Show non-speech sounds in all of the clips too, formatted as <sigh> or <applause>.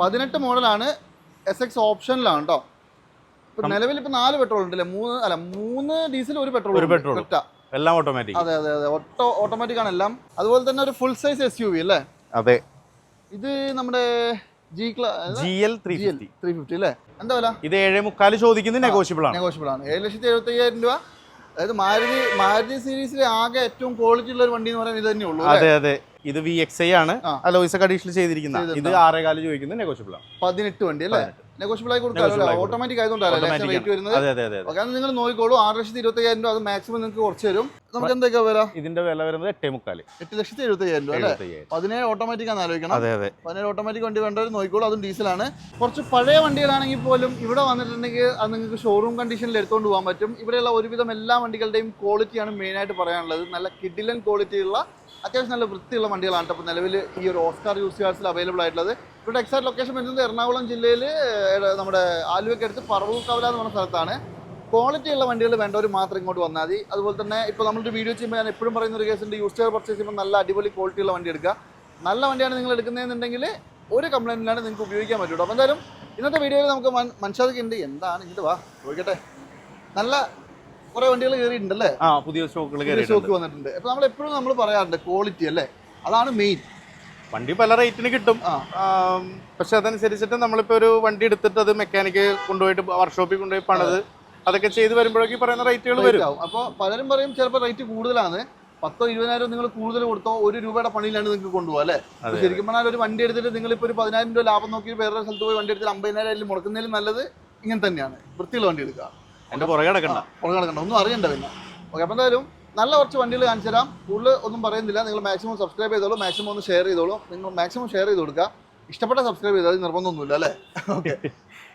പതിനെട്ട് മോഡലാണ് S X ഓപ്ഷനിലാണ് കേട്ടോ ഇപ്പൊ നിലവിൽ ഇപ്പൊ നാല് പെട്രോൾ ഉണ്ടല്ലേ? മൂന്ന് അല്ല മൂന്ന് ഡീസൽ ഒരു പെട്രോൾ ഒരു പെട്രോൾ എല്ലാം ഓട്ടോമാറ്റിക് അതെ അതെ അതെ. ഓട്ടോ ഓട്ടോമാറ്റിക് ആണ് എല്ലാം. അതുപോലെ തന്നെ ഒരു full size S U V അല്ലേ? അതെ. ഇത് നമ്മുടെ G G L three three fifty അല്ലേ? എന്താ വില? ഇത് ഏഴ് മുക്കാൽ ചോദിക്കുന്നത് നെഗോഷ്യബിൾ ആണ്. നെഗോഷ്യബിൾ ആണ്. ഏഴ് ലക്ഷത്തി എഴുപത്തി അയ്യായിരം രൂപ. അതായത് മാരുതി മാരുതി സീരീസിലെ ആകെ ഏറ്റവും ക്വാളിറ്റി ഉള്ള ഒരു വണ്ടി എന്ന് പറയുന്നത് ഇത് തന്നെ ഉള്ളൂ അതെ അതെ. ഇത് വി എക്സ് ഐ ആണ്. അലോയ്സ് ഒക്കെ അഡീഷണൽ ചെയ്തിരിക്കുന്ന. ഇത്. ആറേകാൽ ചോദിക്കുന്നത് നെഗോഷ്യബിൾ ആണ്. പതിനെട്ട് വണ്ടി അല്ലേ? നെഗോഷ്യബിൾ ആയി കൊടുക്കാം. ഓട്ടോമാറ്റിക് ആയതുകൊണ്ടല്ലേ റേറ്റ് വരുന്നത്? നിങ്ങൾ നോക്കിക്കോളൂ. ആറ് ലക്ഷത്തി ഇരുപത്തി അയ്യായിരം രൂപ അത് മാക്സിമം നിങ്ങൾക്ക് കുറച്ച് തരും. നമുക്ക് എന്തൊക്കെയാ വില? ഇതിന്റെ വില വരുന്നത് എട്ടേ മുക്കാൽ എട്ട് ലക്ഷത്തി എഴുപത്തി അയ്യായിരം രൂപ അല്ലേ? പതിനേഴ് ഓട്ടോമാറ്റിക് ആണ് ആലോചിക്കണം. അതെ അതെ. പതിനേഴ് ഓട്ടോമാറ്റിക് വണ്ടി വേണ്ടവർ നോക്കിക്കോളൂ. അതും ഡീസലാണ് കുറച്ച് പഴയ വണ്ടികളാണെങ്കിൽ പോലും ഇവിടെ വന്നിട്ടുണ്ടെങ്കിൽ അത് നിങ്ങൾക്ക് ഷോറൂം കണ്ടീഷനിൽ എടുത്തുകൊണ്ട് പോകാൻ പറ്റും. ഇവിടെയുള്ള ഒരുവിധം എല്ലാ വണ്ടികളുടെയും ക്വാളിറ്റിയാണ് മെയിൻ ആയിട്ട് പറയാനുള്ളത്. നല്ല കിഡിലൻ ക്വാളിറ്റിയുള്ള അത്യാവശ്യം നല്ല വൃത്തിയുള്ള വണ്ടികളാണ് അപ്പോൾ നിലവിൽ ഈ ഒരു ഓസ്കാർ യൂസ് കാർസിൽ അവൈലബിൾ ആയിട്ടുള്ളത്. ഇവിടെ എക്സാക്ട് ലൊക്കേഷൻ വരുന്നത് എറണാകുളം ജില്ലയിൽ നമ്മുടെ ആലുവയ്ക്ക് അടുത്ത് കവല എന്ന് പറഞ്ഞ സ്ഥലത്താണ്. ക്വാളിറ്റി ഉള്ള വണ്ടികൾ വേണ്ടവർ മാത്രം ഇങ്ങോട്ട് വന്നാൽ മതി. അതുപോലെ തന്നെ ഇപ്പോൾ നമ്മളൊരു വീഡിയോ ചെയ്യുമ്പോൾ ഞാൻ എപ്പോഴും പറയുന്ന ഒരു കേസുണ്ട് യൂസ് കാർ പർച്ചേസ് ചെയ്യുമ്പോൾ നല്ല അടിപൊളി ക്വാളിറ്റി ഉള്ള വണ്ടി എടുക്കുക. നല്ല വണ്ടിയാണ് നിങ്ങൾ എടുക്കുന്നതെന്നുണ്ടെങ്കിൽ ഒരു കംപ്ലൈന്റിലാണ് നിങ്ങൾക്ക് ഉപയോഗിക്കാൻ പറ്റുള്ളൂ അപ്പോൾ എന്തായാലും ഇന്നത്തെ വീഡിയോയിൽ നമുക്ക് മനസ്സിലാക്കിയിട്ടുണ്ട് എന്താണ്? ഇങ്ങോട്ട് വാ ചോദിക്കട്ടെ. നല്ല കുറേ വണ്ടികൾ കയറിയിട്ടുണ്ടല്ലേ ആ പുതിയ സ്റ്റോക്കുകൾ സ്റ്റോക്ക് വന്നിട്ടുണ്ട്. അപ്പൊ നമ്മൾ എപ്പോഴും നമ്മൾ പറയാറുണ്ട് ക്വാളിറ്റി അല്ലേ? അതാണ് മെയിൻ വണ്ടി പല റേറ്റിന് കിട്ടും. പക്ഷെ അതനുസരിച്ചിട്ട് നമ്മളിപ്പോ ഒരു വണ്ടി എടുത്തിട്ട് അത് മെക്കാനിക്ക് കൊണ്ടുപോയിട്ട് വർക്ക്ഷോപ്പിൽ കൊണ്ടുപോയി പണിത് അതൊക്കെ ചെയ്ത് വരുമ്പോഴേക്കും പറയുന്ന റേറ്റുകൾ വരും. അപ്പോൾ പലരും പറയും ചിലപ്പോൾ റേറ്റ് കൂടുതലാണ്. പത്തോ ഇരുപതിനായിരം നിങ്ങൾ കൂടുതൽ കൊടുത്തോ ഒരു രൂപയുടെ പണിയിലാണ് നിങ്ങൾക്ക് കൊണ്ടുപോകാം അല്ലേ? ശരിക്കും പറഞ്ഞാൽ ഒരു വണ്ടി എടുത്തിട്ട് നിങ്ങൾ നിങ്ങളിപ്പോൾ ഒരു പതിനായിരം രൂപ ലാഭം നോക്കി വേറെ സ്ഥലത്ത് പോയി വണ്ടി എടുത്തിട്ട് അമ്പതിനായിരം മുടക്കുന്നതിലും നല്ലത് ഇങ്ങനെ തന്നെയാണ്. വൃത്തിയുള്ള വണ്ടി എടുക്കുക. എന്റെ പുറകെ കിടക്കണ്ട. പുറകെ കിടക്കണ്ട. ഒന്നും അറിയണ്ട പിന്നെ. ഓക്കെ അപ്പോൾ എന്തായാലും നല്ല കുറച്ച് വണ്ടികൾ കാണിച്ചു തരാം. കൂടുതൽ ഒന്നും പറയുന്നില്ല. നിങ്ങൾ മാക്സിമം സബ്സ്ക്രൈബ് ചെയ്തോളൂ. മാക്സിമം ഒന്ന് ഷെയർ ചെയ്തോളൂ. നിങ്ങൾ മാക്സിമം ഷെയർ ചെയ്ത് കൊടുക്കുക. ഇഷ്ടപ്പെട്ട സബ്സ്ക്രൈബ് ചെയ്താൽ നിർബന്ധമൊന്നുമില്ല അല്ലേ? ഓക്കെ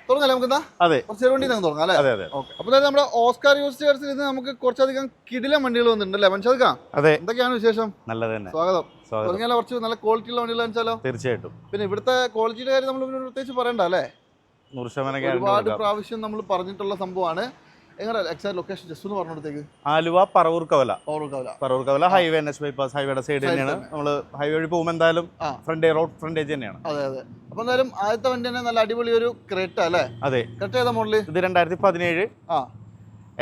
തുടങ്ങാം നമുക്ക് എന്താ അതെ. കുറച്ച് വണ്ടി നമുക്ക് തുടങ്ങാം അല്ലേ? അതെ അതെ ഓക്കെ അപ്പോൾ അതായത് നമ്മുടെ ഓസ്കാർ യൂസ് ഇന്ന് നമുക്ക് കുറച്ചധികം കിടിലം വണ്ടികൾ വന്നിട്ടുണ്ട് അല്ലേ? മനസ്സിലാക്കാം അതെ. എന്തൊക്കെയാണ് വിശേഷം? നല്ലത് തന്നെ. സ്വാഗതം. തുടങ്ങിയാലോ കുറച്ച് നല്ല ക്വാളിറ്റി ഉള്ള വണ്ടികൾ കാണിച്ചാലോ? തീർച്ചയായിട്ടും. പിന്നെ ഇവിടുത്തെ ക്വാളിറ്റിയുടെ കാര്യം നമ്മൾ പ്രത്യേകിച്ച് പറയണ്ട അല്ലേ? ഒരുപാട് പ്രാവശ്യം നമ്മൾ പറഞ്ഞിട്ടുള്ള സംഭവമാണ്. ലൊക്കേഷൻ ജസ്റ്റ് ഒന്ന് പറഞ്ഞിടത്തേക്ക്? ആലുവ പറവൂർ കവല. ഓർക്കാവില്ല പറവൂർ കവല ഹൈവേ എൻ എച്ച് ബൈപ്പാസ് ഹൈവേയുടെ സൈഡ് തന്നെയാണ്. തന്നെ. നമ്മൾ ഹൈവേ വഴി പോകുമ്പോൾ എന്തായാലും. ഫ്രണ്ട് റോഡ് ഫ്രണ്ടേജ് തന്നെയാണ്. അതെ അതെ. അപ്പൊ എന്തായാലും ആദ്യത്തെ വണ്ടി തന്നെ നല്ല അടിപൊളി ഒരു ക്രെറ്റ അല്ലേ? അതെ. ക്രെറ്റ ഏതാ മോഡൽ ഇത് രണ്ടായിരത്തി പതിനേഴ് ആ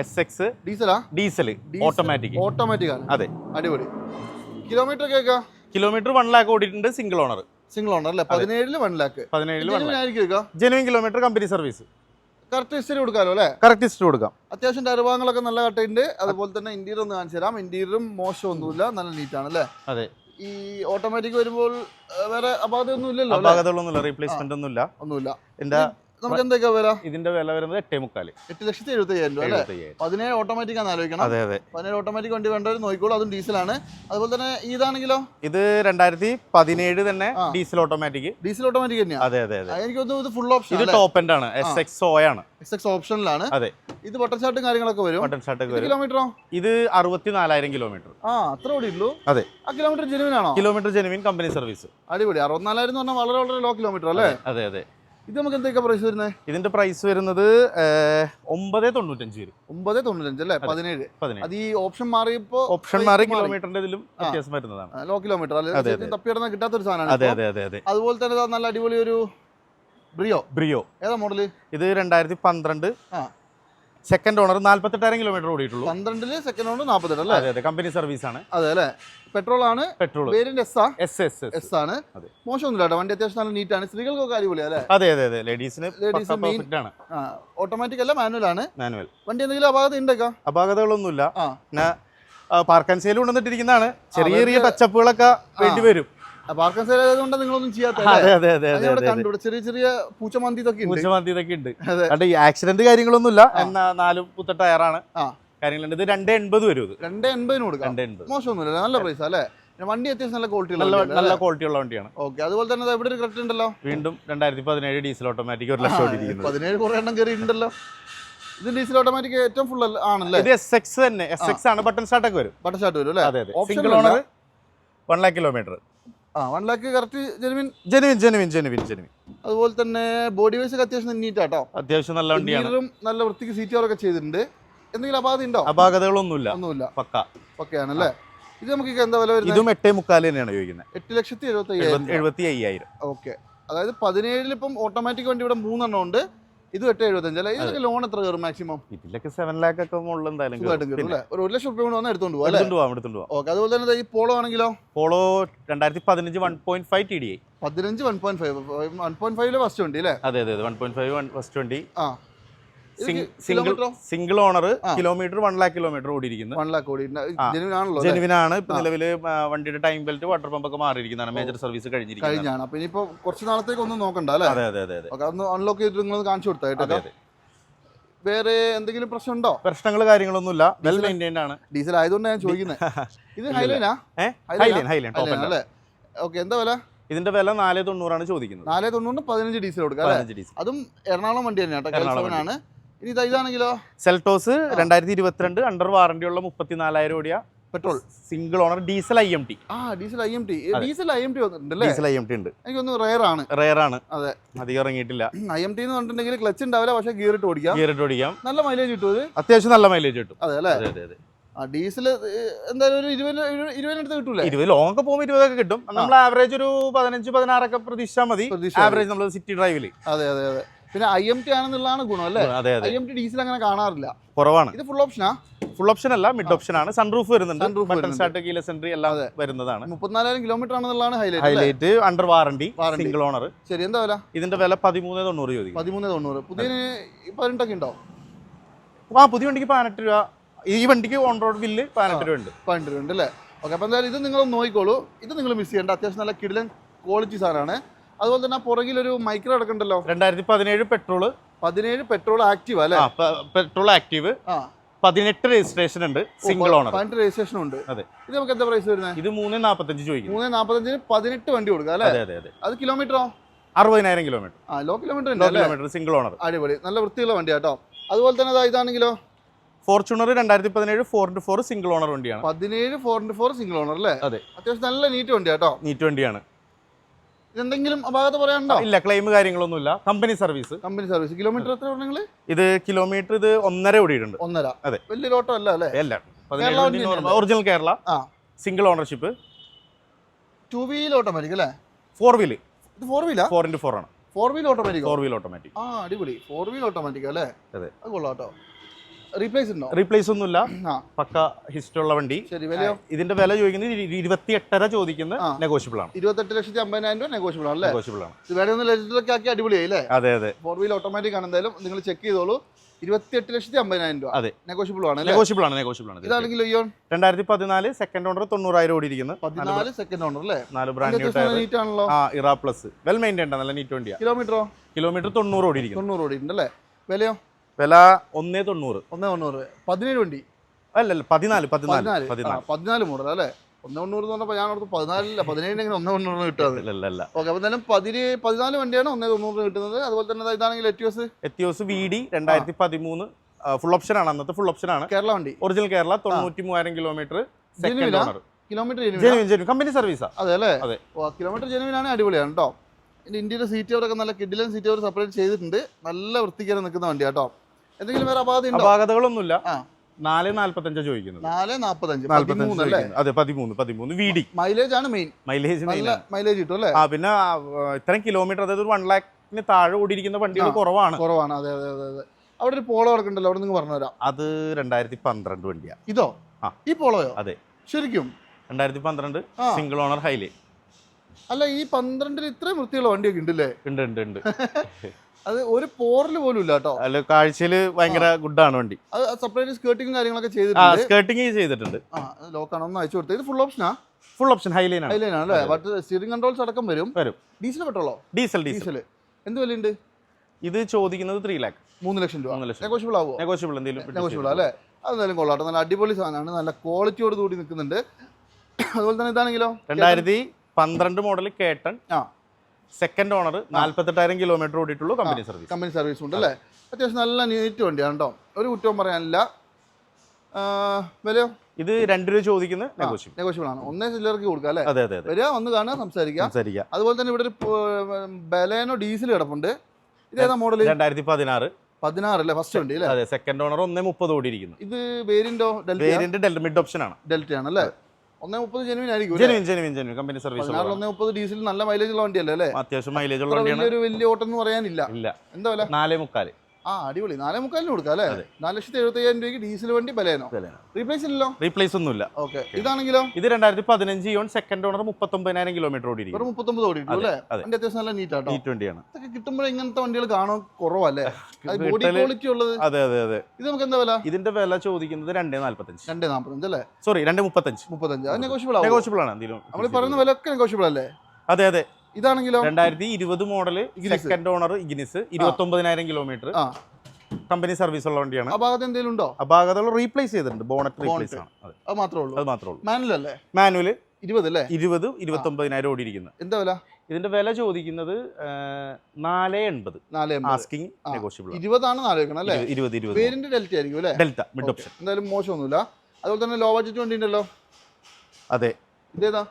എസ് എക്സ് ഡീസലാ ഡീസൽ ഓട്ടോമാറ്റിക് ഓട്ടോമാറ്റിക് ആണ്. അതെ. അടിപൊളി. കിലോമീറ്റർ കേൾക്കാം കിലോമീറ്റർ വൺ ലാക്ക് ഓടിയിട്ടുണ്ട് സിംഗിൾ ഓണർ സിംഗിൾ ഓണർ അല്ലേ? പതിനേഴിൽ വൺ ലാക്ക് കേൾക്കാം genuine kilometre company service correct history കൊടുക്കാമല്ലോ അല്ലേ? കറക്റ്റ് ഹിസ്റ്ററി കൊടുക്കാം. അത്യാവശ്യം ടയർഭാഗങ്ങളൊക്കെ നല്ല കട്ടയുണ്ട്. അതുപോലെ തന്നെ ഇന്റീരിയർ ഒന്ന് കാണിച്ചു തരാം. ഇന്റീരിയറും മോശമൊന്നുമില്ല നല്ല നീറ്റാണ് അല്ലേ? അതെ. ഈ ഓട്ടോമാറ്റിക് വരുമ്പോൾ വേറെ അപാകതയൊന്നും ഇല്ലല്ലോ അപാകതകളൊന്നുമില്ല റീപ്ലേസ്മെന്റ് ഒന്നുമില്ല. ഒന്നുമില്ല. എന്റെ നമുക്ക് വില? ഇതിന്റെ വില വരുന്നത് എട്ടേ മുക്കാൽ. എട്ട് ലക്ഷത്തി എഴുപത്തി അയ്യായിരം രൂപ അല്ലേ പതിനേഴ് ഓട്ടോമാറ്റിക് ആണ് ആലോചിക്കണം. അതെ അതെ. പതിനേഴ് ഓട്ടോമാറ്റിക് വണ്ടി വേണ്ടവർ നോക്കിക്കോളൂ അതും ഡീസലാണ് അതുപോലെ തന്നെ ഇതാണെങ്കിലോ? ഇത് രണ്ടായിരത്തി പതിനേഴ് തന്നെ ഡീസൽ ഓട്ടോമാറ്റിക് ഡീസൽ ഓട്ടോമാറ്റിക് തന്നെയാണ് അതെ അതെ അതെ. എനിക്ക് തോന്നുന്നു ഇത് ഫുൾ ഓപ്ഷൻ ഇത് ടോപ്പ് എൻഡ് ആണ് എസ് എക്സ് ഒ ആണ്. എസ് എക്സ് ഓപ്ഷനിലാണ് അതെ. ഇത് ബട്ടൺ ഷർട്ടും കാര്യങ്ങളൊക്കെ വരും. ബട്ടൺ ഷർട്ട് കിലോമീറ്ററോ ഇത് അറുപത്തിനാലായിരം കിലോമീറ്റർ ആ അത്ര ഓടി ഉള്ളൂ. അതെ. ആ കിലോമീറ്റർ ജെനുവിൻ ആണോ? കിലോമീറ്റർ ജെനുവിൻ കമ്പനി സർവീസ് അടിപൊളി. അറുപത്തിനാലായിരം എന്ന് പറഞ്ഞാൽ വളരെ വളരെ ലോ കിലോമീറ്റർ അല്ലേ? അതെ അതെ. ഇത് നമുക്ക് എന്തൊക്കെയാ പ്രൈസ് വരുന്നത് ഇതിന്റെ പ്രൈസ് വരുന്നത് ഒമ്പത് തൊണ്ണൂറ്റഞ്ച് വരും. ഒമ്പത് തൊണ്ണൂറ്റഞ്ച് അല്ലേ? പതിനേഴ്. അത് ഈ ഓപ്ഷൻ മാറിയപ്പോ ഓപ്ഷൻ മാറി കിലോമീറ്ററിന്റെ ഇതിലും വ്യത്യാസം വരുന്നതാണ്. ലോ കിലോമീറ്റർ അല്ലെങ്കിൽ. തപ്പിയിടുന്ന കിട്ടാത്തൊരു സാധനമാണ് അതെ. അതെ അതെ അതെ. അതുപോലെ തന്നെ നല്ല അടിപൊളി ഒരു ബ്രിയോ ബ്രിയോ ഏതാ മോഡൽ ഇത് രണ്ടായിരത്തി പന്ത്രണ്ട്. സെക്കൻഡ് ഓണർ നാല്പത്തെട്ടായിരം കിലോമീറ്റർ ഓടിയിട്ടുള്ളൂ. പന്ത്രണ്ടിൽ സെക്കൻഡ് ഓണർ നാൽപ്പത്തെട്ട് അല്ലേ? അതെ അതെ കമ്പനി സർവീസ് ആണ്. അതെ അല്ലേ? പെട്രോൾ ആണ്. Petrol variant S S S S ആണ്. മോശമൊന്നുമില്ല കേട്ടോ. വണ്ടി അത്യാവശ്യം നല്ല നീറ്റ് ആണ്. സ്ത്രീകൾക്കൊക്കെ അടിപൊളിയാണ് അല്ലേ അതെ അതെ. അതെ ലേഡീസിന് ലേഡീസ് പെർഫെക്റ്റ് ആണ്. ഓട്ടോമാറ്റിക് അല്ല മാനുവൽ ആണ്. മാനുവൽ വണ്ടി എന്തെങ്കിലും അപാകത ഉണ്ടേക്കാ? അപാകതകളൊന്നുമില്ല. ഇല്ല പാർക്ക് ആൻഡ് സെയിൽ കൊണ്ടുവന്നിട്ടിരിക്കുന്നതാണ്. ചെറിയ ചെറിയ ടച്ചപ്പുകളൊക്കെ വേണ്ടി വരും. പൂച്ചമന്തി ആക്സിഡന്റ് കാര്യങ്ങളൊന്നുമില്ല. എന്നാ നാലും പുത്ത ടയറാണ് കാര്യങ്ങളുണ്ട്. ഇത് രണ്ട് എൺപത് വരും ഇത്. രണ്ട് എൺപതിന് കൊടുക്കാം. രണ്ട് എൺപത്. മോശമൊന്നുമില്ല നല്ല പ്രൈസ് അല്ലേ? വണ്ടി അത്യാവശ്യം നല്ല ക്വാളിറ്റി നല്ല ഉള്ള നല്ല ക്വാളിറ്റി ഉള്ള വണ്ടിയാണ്. ഓക്കെ അതുപോലെ തന്നെ എവിടെ ഇവിടെ ഒരു കറക്റ്റ് ഉണ്ടല്ലോ. വീണ്ടും രണ്ടായിരത്തി പതിനേഴ് ഡീസൽ ഓട്ടോമാറ്റിക് ഒരു ലക്ഷം പതിനേഴ് കുറെ എണ്ണം കയറിയിട്ടുണ്ടല്ലോ ഇത് ഡീസൽ ഓട്ടോമാറ്റിക് ഏറ്റവും ഫുൾ ആണല്ലേ? ഇത് എസ് എക്സ് തന്നെ. എസ് എക്സ് ആണ് ബട്ടൺ സ്റ്റാർട്ട് ഒക്കെ വരും. ബട്ടൺ സ്റ്റാർട്ട് വരും അല്ലേ? അതെ അതെ. Single owner one lakh kilometre ആ one lakh correct genuine genuine genuine genuine genuine അതുപോലെ തന്നെ ബോഡി വൈസ് ഒക്കെ അത്യാവശ്യം നീറ്റാട്ടോ. അത്യാവശ്യം നല്ല വണ്ടിയാണ്. നല്ല വൃത്തിക്ക് സീറ്റ് ഒക്കെ ചെയ്തിട്ടുണ്ട്. എന്തെങ്കിലും അപാധ ഉണ്ടോ? അപാകതകളൊന്നുമില്ല. ഒന്നുമില്ല. പക്ക. പക്കയാണല്ലേ? ഇത് നമുക്ക് എന്താ വില വരുന്നത്? ഇതും എട്ടേ മുക്കാൽ തന്നെയാണ് ചോദിക്കുന്നത്. എട്ട് ലക്ഷത്തി എഴുപത്തി അയ്യായിരം എഴുപത്തി അയ്യായിരം. ഓക്കെ. അതായത് പതിനേഴിൽ ഇപ്പം ഓട്ടോമാറ്റിക് വണ്ടി ഇവിടെ മൂന്നെണ്ണം ഉണ്ട്. ഇത് എട്ട് എഴുപത്തഞ്ച് അല്ലേ? ഇതൊക്കെ ലോൺ എത്ര കയറും മാക്സിമം ഇതിലൊക്കെ സെവൻ ലാക്ക് ഒക്കെ മുകളിൽ എന്തായാലും അല്ലേ? ഒരു ലക്ഷം റുപ്യ കൊണ്ട് വന്നാൽ എടുത്തോണ്ട് പോകാം അല്ലേ? എടുത്തുകൊണ്ട് പോവാം എടുത്തുകൊണ്ട് പോവാം. ഓക്കെ അതുപോലെ തന്നെ ഈ പോളോ ആണെങ്കിലോ? പോളോ രണ്ടായിരത്തി പതിനഞ്ച് one point five T D പതിനഞ്ച് one point five one point ഫൈവിലെ first വണ്ടി അല്ലേ? അതെ അതെ അതെ. വൺ പോയിന്റ് ഫൈവ് ഫസ്റ്റ് വണ്ടി ആ. Single single owner kilometre one lakh kilometre ഓടിയിരിക്കുന്നു. One lakh ഓടിയിട്ടുണ്ട് ജെനുവിനാണ് ഇപ്പൊ നിലവിൽ വണ്ടിയുടെ ടൈം ബെൽറ്റ് വാട്ടർ പമ്പ് ഒക്കെ മാറിയിരിക്കുന്നതാണ്. മേജർ സർവീസ് കഴിഞ്ഞിരിക്കുന്നത് കഴിഞ്ഞാണ്. അപ്പൊ ഇനിയിപ്പോ കുറച്ച് നാളത്തേക്ക് ഒന്നും നോക്കണ്ട അല്ലേ? അതെ അതെ അതെ ഒന്ന് അൺലോക്ക് ചെയ്തിട്ട് നിങ്ങൾ കാണിച്ചു അതെ വേറെ എന്തെങ്കിലും പ്രശ്നമുണ്ടോ? പ്രശ്നങ്ങൾ കാര്യങ്ങളൊന്നുമില്ല. വെൽ മെയിന്റൈൻഡ് ആണ്. ഡീസൽ ആയതുകൊണ്ട് ഞാൻ ചോദിക്കുന്നത് <laughs> ഇത് ഹൈലൈനാ ഹൈലൈൻ ഹൈലൈൻ അല്ലേ ഓക്കെ എന്താ വില? ഇതിന്റെ വില നാല് തൊണ്ണൂറാണ് ചോദിക്കുന്നത്. നാല് തൊണ്ണൂറിന് പതിനഞ്ച് ഡീസൽ കൊടുക്കാം അല്ലേ? ഡീസൽ അതും എറണാകുളം വണ്ടി തന്നെയാണ് കേട്ടോ. ആണ്. ഇനി ഇതാണെങ്കിലോ? സെൽട്ടോസ് രണ്ടായിരത്തി ഇരുപത്തിരണ്ട് അണ്ടർ വാറണ്ടി ഉള്ള മുപ്പത്തിനാലായിരം ഓടിയ petrol. Single owner diesel I M T ആ diesel I M T diesel I M T വന്നിട്ടുണ്ട് ഡീസൽ ഐ എം ടി ഉണ്ട്. എനിക്കൊന്ന് റയർ ആണ്. റെയർ ആണ്. അതെ. അധികം ഇറങ്ങിയിട്ടില്ല. ഐ എം ടി എന്ന് പറഞ്ഞിട്ടുണ്ടെങ്കിൽ ക്ലച്ച് ഉണ്ടാവില്ല പക്ഷേ ഗിയർ ഇട്ട് ഓടിക്കാം. ഗിയർ ഇട്ട് ഓടിക്കാം. നല്ല മൈലേജ് കിട്ടും അത്യാവശ്യം നല്ല മൈലേജ് കിട്ടും. അതെ അല്ലേ? അതെ അതെ അതെ. ആ ഡീസൽ എന്തായാലും ഒരു ഇരുപത് ഇരുപതിനടുത്ത് കിട്ടൂലേ? ഇരുപത് ലോങ് ഒക്കെ പോകുമ്പോൾ ഇരുപതൊക്കെ കിട്ടും. നമ്മൾ ആവറേജ് ഒരു പതിനഞ്ച് പതിനാറൊക്കെ പ്രതീക്ഷിച്ചാൽ മതി. ആവറേജ് നമ്മൾ സിറ്റി ഡ്രൈവിൽ അതെ അതെ അതെ. പിന്നെ ഐ എം ടി ആണെന്നുള്ളതാണ് ഗുണം അല്ലേ? അതെ അതെ. ഐ എം ടി ഡീസൽ അങ്ങനെ കാണാറില്ല. കുറവാണ്. ഇത് ഫുൾ ഓപ്ഷനാ ഫുൾ ഓപ്ഷൻ അല്ല മിഡ് ഓപ്ഷൻ ആണ്. സൺറൂഫ് വരുന്നുണ്ട്. ബട്ടൺ സ്റ്റാർട്ട് കീലസ് എൻട്രി എല്ലാം വരുന്നതാണ്. മുപ്പത്തിനാലായിരം kilometre ആണെന്നുള്ളതാണ് highlight highlight under warranty. Single owner ശരി എന്താ വില? ഇതിന്റെ വില പതിമൂന്ന് തൊണ്ണൂറ് ചോദിക്കും പതിമൂന്ന് തൊണ്ണൂറ്. പുതിയ പതിനെട്ടൊക്കെ ഉണ്ടോ? ആ പുതിയ വണ്ടിക്ക് പതിനെട്ട് രൂപ. ഈ വണ്ടിക്ക് ഓൺ റോഡ് ബില്ല് പതിനെട്ട് രൂപ ഉണ്ട്. പതിനെട്ട് രൂപ ഉണ്ട് അല്ലേ? ഓക്കെ അപ്പോൾ എന്തായാലും ഇത് നിങ്ങൾ നോക്കിക്കോളൂ. ഇത് നിങ്ങൾ മിസ് ചെയ്യേണ്ട. അത്യാവശ്യം നല്ല കിടിലൻ ക്വാളിറ്റി സാധനമാണ്. അതുപോലെ തന്നെ പുറകിലൊരു മൈക്രോ അടക്കണ്ടല്ലോ രണ്ടായിരത്തി പതിനേഴ് പെട്രോൾ. പതിനേഴ് പെട്രോൾ ആക്റ്റീവ് അല്ലേ? Petrol active. പതിനെട്ട് രജിസ്ട്രേഷൻ ഉണ്ട് സിംഗിൾ ഓണർ പതിനെട്ട് രജിസ്ട്രേഷൻ ഉണ്ട്. അതെ. ഇത് നമുക്ക് എന്താ പ്രൈസ് വരുന്നത് ഇത് മൂന്ന് നാപ്പത്തഞ്ച് ചോദിക്കും മൂന്ന് നാൽപ്പത്തഞ്ചിന് പതിനെട്ട് വണ്ടി കൊടുക്കുക അല്ലേ? അതെ അതെ അതെ. അത് കിലോമീറ്ററോ അറുപതിനായിരം കിലോമീറ്റർ ആ low kilometre low kilometre single owner അടിപൊളി. നല്ല വൃത്തിയുള്ള വണ്ടി കേട്ടോ അതുപോലെ തന്നെ ഇതാണെങ്കിലോ? ഫോർച്യൂണർ രണ്ടായിരത്തി പതിനേഴ് four into four single owner വണ്ടിയാണ്. പതിനേഴ് four into four single owner അല്ലേ? അതെ. അത്യാവശ്യം നല്ല നീറ്റ് വണ്ടിയാട്ടോ നീറ്റ് വണ്ടിയാണ്. ഇതെന്തെങ്കിലും അപാകത പറയാനുണ്ടോ? ഇല്ല ക്ലെയിം കാര്യങ്ങളൊന്നുമില്ല. Company service company service kilometre എത്ര നിങ്ങൾ ഇത് കിലോമീറ്റർ ഇത് ഒന്നര ഓടിയിട്ടുണ്ട്. ഒന്നര. അതെ. വലിയ ഓട്ടോ അല്ല? അല്ലേ അല്ല ഒറിജിനൽ കേരള. ആ. Single ownership two wheel automatic അല്ലേ? ഫോർ വീൽ ഇത് ഫോർ വീലാ ഫോർ ഇന്റു ഫോർ ആണ്. Four wheel automatic four wheel automatic ആ അടിപൊളി. ഫോർ വീൽ ഓട്ടോമാറ്റിക് അല്ലേ? അതെ. അത് കൊള്ളാം കേട്ടോ. റീപ്ലേസ് ഉണ്ടോ? റീപ്ലേസ് ഒന്നുമില്ല. പക്ക ഹിസ്റ്ററി ഉള്ള വണ്ടി. ശരി വിലയോ ഇതിന്റെ വില ചോദിക്കുന്നത് ഇരു- ഇരുപത്തി എട്ടര ചോദിക്കുന്നത്. നെഗോഷ്യബിൾ ആണ്. ഇരുപത്തെട്ട് ലക്ഷത്തി അമ്പതിനായിരം രൂപ നെഗോഷ്യബിൾ ആണ് നെഗോഷ്യബിൾ ആണ്. വേണമെങ്കിൽ ഒന്ന് ലെജിറ്റിലൊക്കെ ആക്കി അടിപൊളിയായി അല്ലേ? അതെ അതെ. ഫോർ വീൽ ഓട്ടോമാറ്റിക് ആണ് എന്തായാലും. നിങ്ങൾ ചെക്ക് ചെയ്തോളൂ. ഇരുപത്തിയെട്ട് ലക്ഷത്തി അമ്പതിനായിരം രൂപ. അതെ. നെഗോഷ്യബിൾ ആണ് നെഗോഷ്യബിൾ ആണ് നെഗോഷ്യബിൾ ആണ്. ഇതാണെങ്കിൽ ഇയോൺ രണ്ടായിരത്തി പതിനാല് സെക്കൻഡ് ഓണർ തൊണ്ണൂറായിരം ഓടിയിരിക്കുന്നത് പതിനാല് സെക്കൻഡ് ഓണർ അല്ലേ? നാല് ബ്രാൻഡ് ന്യൂ ടയർ നീറ്റ് ആണല്ലോ. ആ ഇറ പ്ലസ് വെൽ മെയിന്റൈൻഡ് നല്ല നീറ്റ് വണ്ടിയാണ് കിലോമീറ്ററോ കിലോമീറ്റർ തൊണ്ണൂറ് ഓടിയിരിക്കുന്നു. തൊണ്ണൂറ് ഓടിയിട്ടുണ്ട് അല്ലേ? വിലയോ? വില ഒന്നേ തൊണ്ണൂറ്. ഒന്നേ തൊണ്ണൂറ്. പതിനേഴ് വണ്ടി. അല്ലല്ല പതിനാല് പതിനാല് പതിനാല്. പതിനാല്. പതിനാല് മോഡൽ അല്ലേ? ഒന്നേ തൊണ്ണൂറ് എന്ന് പറഞ്ഞപ്പോൾ ഞാൻ ഓർത്ത് പതിനാലില്ല പതിനേഴിനെങ്കിലും എങ്ങനെ ഒന്നേ തൊണ്ണൂറ് കിട്ടുന്നത് അല്ല അല്ല ഓക്കെ അപ്പോൾ എന്തായാലും പതിന് പതിനാല് വണ്ടിയാണ് ഒന്നേ തൊണ്ണൂറ് കിട്ടുന്നത്. അതുപോലെ തന്നെ ഇതാണെങ്കിൽ എറ്റിയോസ് എത്തിയോസ് വി ഡി രണ്ടായിരത്തി പതിമൂന്ന് ഫുൾ ഓപ്ഷൻ ആണ്. അന്നത്തെ ഫുൾ ഓപ്ഷൻ ആണ്. കേരള വണ്ടി. ഒറിജിനൽ കേരള തൊണ്ണൂറ്റി മൂവായിരം kilometre second owner kilometre genuine genuine company സർവീസാ അതെ അല്ലേ? അതെ. ഓ കിലോമീറ്റർ ജെനുവിനാണ് അടിപൊളിയാണ് കേട്ടോ ഇന്ത്യയുടെ സീറ്റ് കവറൊക്കെ നല്ല കിഡിലൻ സീറ്റ് കവർ സെപ്പറേറ്റ് ചെയ്തിട്ടുണ്ട്. നല്ല വൃത്തിക്കാരം നിൽക്കുന്ന വണ്ടിയാ കേട്ടോ എന്തെങ്കിലും വേറെ അപാകത ഉണ്ടോ? അപാകതകളൊന്നുമില്ല. നാല് നാൽപ്പത്തഞ്ചാ ചോദിക്കുന്നത്. നാല് നാല്പത്തഞ്ച്. പതിമൂന്ന് അല്ലേ? ചോദിക്കുന്നത്. അതെ പതിമൂന്ന് പതിമൂന്ന്. വി ഡി മൈലേജ് ആണ് മെയിൻ മൈലേജ് നല്ല മൈലേജ് കിട്ടും അല്ലേ? ആ പിന്നെ ഇത്രയും കിലോമീറ്റർ അതായത് ഒരു വൺ ലാഖിന് താഴെ ഓടിയിരിക്കുന്ന വണ്ടികൾ കുറവാണ്. കുറവാണ്. അതെ അതെ അതെ അതെ. അവിടെ ഒരു പോളോ കിടക്കണ്ടല്ലോ? അവിടെ നിങ്ങൾ പറഞ്ഞുതരാം. അത് രണ്ടായിരത്തി പന്ത്രണ്ട് വണ്ടിയാ. ഇതോ? ഈ പോളോയോ? അതെ. ശരിക്കും? രണ്ടായിരത്തി പന്ത്രണ്ട് സിംഗിൾ ഓണർ ഹൈലേ അല്ല ഈ പന്ത്രണ്ടിൽ ഇത്രയും വൃത്തിയുള്ള വണ്ടിയൊക്കെ ഉണ്ടല്ലേ? ഉണ്ട് ഉണ്ട് ഉണ്ട്. <laughs> അത് ഒരു പോറൽ പോലും ഇല്ല കേട്ടോ. അല്ല കാഴ്ചയിൽ ഭയങ്കര ഗുഡാണ് വണ്ടി. അത് സെപ്പറേറ്റ് സ്കേർട്ടിങ്ങും കാര്യങ്ങളൊക്കെ ചെയ്തിട്ടുണ്ട്. സ്കേർട്ടിങ് ചെയ്തിട്ടുണ്ട്. ആ ലോക്കാണ് ഒന്ന് അയച്ചു കൊടുത്തത് ഇത് ഫുൾ ഓപ്ഷനാ ഫുൾ ഓപ്ഷൻ ഹൈലൈൻ ആണ്. ഹൈലൈൻ ആണ് അല്ലേ? ബട്ട് സ്റ്റിയറിംഗ് കൺട്രോൾസ് അടക്കം വരും. വരും. ഡീസൽ പെട്രോളോ? ഡീസൽ ഡീസൽ എന്ത് വിലയുണ്ട്? ഇത് ചോദിക്കുന്നത് ത്രീ ലാക്ക് മൂന്ന് ലക്ഷം രൂപ. നെഗോഷ്യബിൾ ആവുമോ? നെഗോഷ്യബിൾ എന്തെങ്കിലും നെഗോഷ്യബിൾ അല്ലേ അതെന്തായാലും കൊള്ളാം നല്ല അടിപൊളി സാധനമാണ്. നല്ല ക്വാളിറ്റിയോട് കൂടി നിൽക്കുന്നുണ്ട്. അതുപോലെ തന്നെ ഇതാണെങ്കിലോ? രണ്ടായിരത്തി പന്ത്രണ്ട് മോഡൽ കേട്ടൺ ആ. സെക്കൻഡ് ഓണർ നാല്പത്തെട്ടായിരം കിലോമീറ്റർ ഓടിയിട്ടുള്ളൂ കമ്പനി സർവീസ് കമ്പനി സർവീസ് ഉണ്ട് അല്ലേ? അത്യാവശ്യം നല്ല നീറ്റ് വണ്ടിയാണ് കേട്ടോ. ഒരു കുറ്റവും പറയാനില്ല. വിലയോ? ഇത് രണ്ട് രൂപ ചോദിക്കുന്നത് നെഗോഷ്യബിൾ നെഗോഷ്യബിൾ ആണ്. ഒന്നേ ചില്ലർക്ക് കൊടുക്കുക അല്ലേ? അതെ അതെ വരിക വന്ന് കാണുക സംസാരിക്കാം സംസാരിക്കാം അതുപോലെ തന്നെ ഇവിടെ ഒരു ബലേനോ ഡീസൽ കിടപ്പുണ്ട്. ഇതേതാ മോഡൽ രണ്ടായിരത്തി പതിനാറ് പതിനാറ് അല്ലേ? ഫസ്റ്റ് വണ്ടി അല്ലേ? അതെ സെക്കൻഡ് ഓണർ ഒന്നേ മുപ്പത് ഓടിയിരിക്കുന്നു. ഇത് വേരിയന്റോ ഡെൽറ്റ വേരിയന്റ് ഡെൽ മിഡ് ഓപ്ഷൻ ആണ്. ഡെൽറ്റ ആണ് അല്ലേ? ഒന്നേ മുപ്പത് ജെനുവിൻ ആയിരിക്കും genuine genuine genuine company service ഒന്നേ മുപ്പത് ഡീസൽ നല്ല മൈലേജ് ഉള്ള വണ്ടിയല്ലേ അല്ലേ? അത്യാവശ്യം മൈലേജ് ഉള്ള വണ്ടിയാണ്. ഒരു വലിയ ഓട്ടം എന്ന് പറയാനില്ല. ഇല്ല. എന്താ നാലേ മുക്കാൽ. ആ അടിപൊളി. നാലേ മുക്കാലിന് കൊടുക്കാം അല്ലേ. നാല് ലക്ഷത്തി എഴുപത്തി അയ്യായിരം രൂപയ്ക്ക് ഡീസൽ വണ്ടി ബലേനോ? റീപ്ലേസ് ഇല്ലല്ലോ? റീപ്ലേസ് ഒന്നുമില്ല. ഓക്കെ ഇതാണെങ്കിലോ? ഇത് രണ്ടായിരത്തി പതിനഞ്ച് ഇയോൺ സെക്കൻഡ് ഓണർ മുപ്പത്തൊമ്പതിനായിരം കിലോമീറ്റർ ഓടി ഒരു മുപ്പത്തൊമ്പത് ഓടി അല്ലേ? അതിന്റെ അത്യാവശ്യം നല്ല നീറ്റ് ആട്ടോ. നീറ്റ് വണ്ടിയാണ് ഇതൊക്കെ കിട്ടുമ്പോൾ ഇങ്ങനത്തെ വണ്ടികൾ കാണാൻ കുറവല്ലേ? <laughs> ബോഡി ക്വാളിറ്റി ഉള്ളത്. അതെ അതെ അതെ. ഇത് നമുക്ക് എന്താ വില? ഇതിന്റെ വില ചോദിക്കുന്നത് രണ്ടേ നാല്പത്തഞ്ച്. രണ്ടേ നാല്പത്തഞ്ച് അല്ലേ? സോറി രണ്ടേ മുപ്പത്തഞ്ച്. മുപ്പത്തഞ്ച്. അത് നെഗോഷ്യബിൾ ആണ് നെഗോഷ്യബിൾ ആണ്. എന്തെങ്കിലും നമ്മൾ പറയുന്ന വില ഒക്കെ നെഗോഷ്യബിൾ അല്ലേ? അതെ അതെ. ഇതാണെങ്കിലോ? രണ്ടായിരത്തി ഇരുപത് മോഡൽ സെക്കൻഡ് ഓണർ ഇഗ്നിസ്. ഇരുപത്തൊമ്പതിനായിരം കിലോമീറ്റർ കമ്പനി സർവീസ് ഉള്ള വണ്ടിയാണ്. ഭാഗത്ത് എന്തെങ്കിലും ഉണ്ടോ അപാകത റീപ്ലേസ് ചെയ്തിട്ടുണ്ട് ബോണറ്റ് റീപ്ലേസ് ആണ്. അത്. മാത്രമേ ഉള്ളൂ. അത് മാത്രമേ ഉള്ളൂ. മാനുവൽ അല്ലേ? മാനുവൽ ഇരുപത് അല്ലേ? ഇരുപത് ഇരുപത്തൊമ്പതിനായിരം ഓടിയിരിക്കുന്നത് എന്താ വില? ഇതിന്റെ വില ചോദിക്കുന്നത് നാല് എൺപത്. ആ. നെഗോഷ്യബിൾ ഇരുപതാണ് നാല് വെക്കണം അല്ലേ? ഇരുപത് ഇരുപത് പേരിന്റെ ഡെൽറ്റ ആയിരിക്കും അല്ലേ? ഡെൽറ്റ മിഡ് ഓപ്ഷൻ എന്തായാലും മോശമൊന്നുമില്ല. അതുപോലെ തന്നെ ലോ ബഡ്ജറ്റ് വണ്ടി ഉണ്ടല്ലോ അതെ.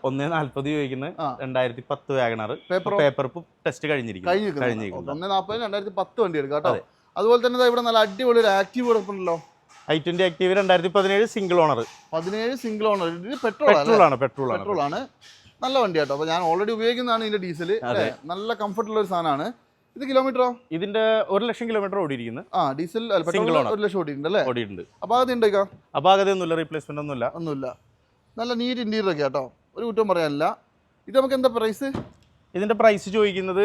ഒന്നേ നാല്പത് ചോദിക്കുന്നത്. രണ്ടായിരത്തി പത്ത് വാഗണർ. പേപ്പർ ടെസ്റ്റ് കഴിഞ്ഞിരിക്കുന്നു. കഴിഞ്ഞിരിക്കുന്നു. ഒന്ന് രണ്ടായിരത്തി പത്ത് വണ്ടി എടുക്കാം കേട്ടോ. അതുപോലെ തന്നെ ഇവിടെ നല്ല അടിപൊളി ഒരു ആക്റ്റീവ് കിടപ്പുണ്ടല്ലോ ഐ ട്വന്റി ആക്റ്റീവ് രണ്ടായിരത്തി പതിനേഴ് സിംഗിൾ ഓണർ പതിനേഴ് സിംഗിൾ ഓണർ ഇത് പെട്രോൾ പെട്രോൾ ആണ് പെട്രോൾ ആണ്. പെട്രോൾ ആണ്. നല്ല വണ്ടി കേട്ടോ. അപ്പൊ ഞാൻ ഓൾറെഡി ഉപയോഗിക്കുന്നതാണ് ഇതിന്റെ ഡീസൽ നല്ല കംഫർട്ടുള്ള ഒരു സാധനമാണ്. ഇത് കിലോമീറ്ററോ ഇതിന്റെ ഒരു ലക്ഷം കിലോമീറ്റർ ഓടിയിരിക്കുന്നു. ആ ഡീസൽ പെട്രോൾ. ഒരു ലക്ഷം ഓടിയിട്ടുണ്ട് അല്ലേ? ഓടിയിട്ടുണ്ട്. അപ്പൊ അത് അപാകത അപാകതയൊന്നുമില്ല റീപ്ലേസ്മെന്റ് ഒന്നുമില്ല. ഒന്നുമില്ല. നല്ല നീറ്റ് ഇന്റീരിയർ ഒക്കെ കേട്ടോ ഒരു കുറ്റം പറയാനില്ല. ഇത് നമുക്ക് എന്താ പ്രൈസ് ഇതിന്റെ പ്രൈസ് ചോദിക്കുന്നത്